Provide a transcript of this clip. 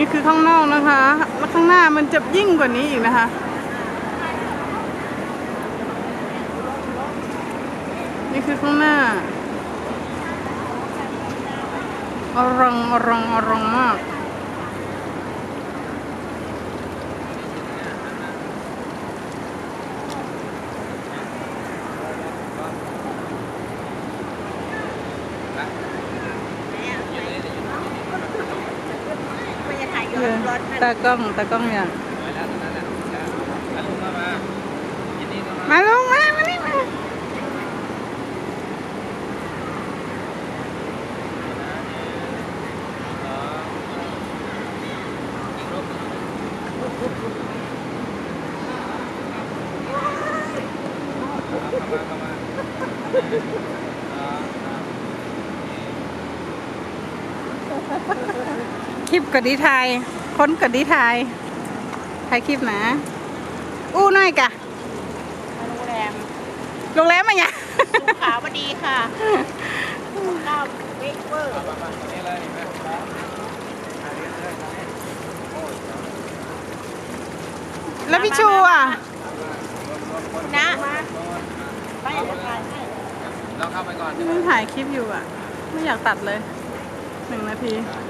ี่คือข้างนอกนะคะแล้วข้างหน้ามันจะยิ่งกว่านี้อีกนะคะ นี่คือข้างหน้าอรังอรังอรังมากไม่จะ ตากล้องตากล้องอย่าง ไปแล้วตรงนั้นแหละแล้วลุงมามายินดีต้อนรับ มาลงมา มานี่มา อีกรูปหนึ่งเข้ามาเข้ามาอ่าอ่าคลิปกดดีไทยค้นกดดีไทยถ่ายคลิปนะ อู้หน่อยกะโรงแรมโรงแรมมาเนี่ยสุขาวดีค่ะข้าวเวกเวอร์มามาตรงนี้เลยเห็นไหมครับอ่าเรียนเลยครับแล้วพี่ชูอะนะไปจะถ่ายให้เราเข้าไปก่อนมันถ่ายคลิปอยู่อะ ไม่อยากตัดเลยหนึ่งนาทีไ